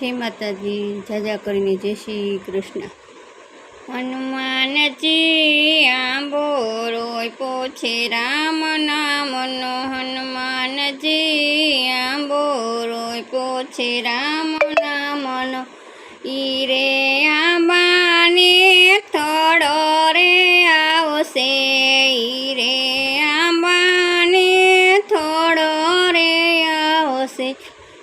જય માતાજી જાજા કરીને જય શ્રી કૃષ્ણ. હનુમાનજી આંબો રોય પોછે, રામ નામનો હનુમાનજી આંબો રોય પોછે, રામ નામનો ઈ રે આંબાને થોડો રે આવશે ઈ રે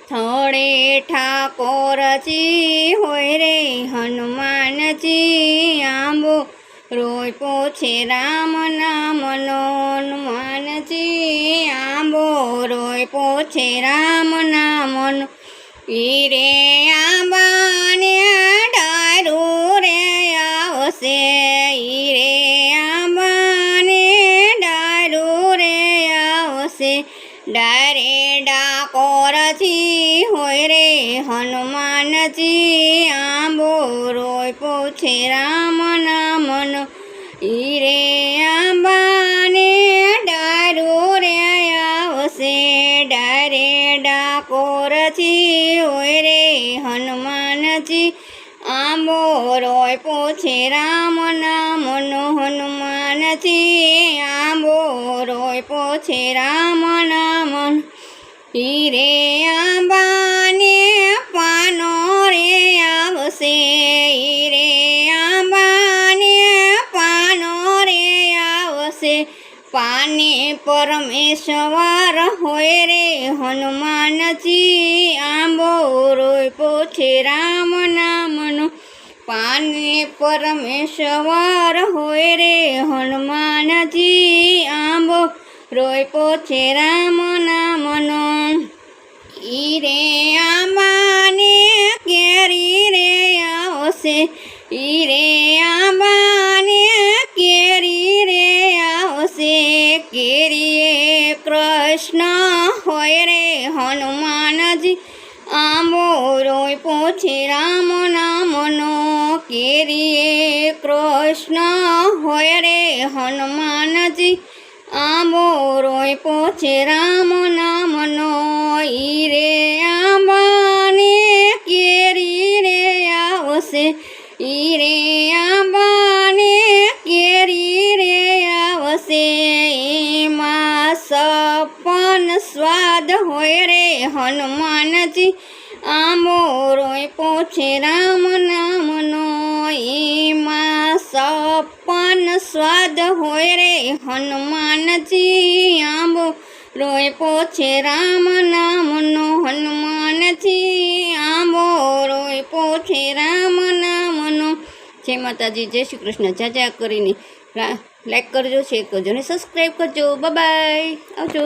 થોડે ઠાકોરજી હોય રે હનુમાનજી આંબો. રોય પોછે રામ નામનો હનુમાનજી આંબો. રોય પોછે રામ નામનો ઈ રે આંબાને ડારે ડાકોરથી હોય રે હનુમાનજી આંબો રોય પોછે રામ નામન. ઈરે આંબાને ડારું રે આવશે. ડારે ડાકોરથી હોય રે હનુમાનજી આંબો રોય પોછે રામ નામનો. હનુમાનજી આંબો રોય પોછે રામ નામનો ઈ રે આંબાને પાનો રે આવશે ઈ રે આંબાને પાનો રે આવશે પાને પરમેશ્વર હોય રે હનુમાનજી આંબો રોય પોછે રામ નામનો પાને પરમેશ્વર હોય રે હનુમાનજી આંબો રોય પોછે રામ નામનો. ઈ રે આંબાને કેરી રે આવશે. ઈ રે આંબાને કેરી રે આવશે. કેરીએ કૃષ્ણ હોય રે હનુમાનજી. આંબો રોય પોછે રામ નામનો. કેરીએ કૃષ્ણ હોય રે હનુમાનજી. આંબો રોય પોછે રામ નામનો ઈ રે આંબાને કેરી રે આવશે. ઈ રે આંબાને કેરી રે આવશે. એમાં સપન સ્વાદ હોય રે હનુમાનજી. આંબો રોય પોછે રામ નામનો સપન સ્વાદ હોય રે, હનુમાનજી આંબો. રોય પોછે રામ નામનો હનુમાનજી આંબો. રોય પોછે રામ નામનો જય માતાજી, જય શ્રી કૃષ્ણ. જાજા કરીને લાઈક કરજો શેર કરજો અને સબસ્ક્રાઈબ કરજો. બાય આવજો.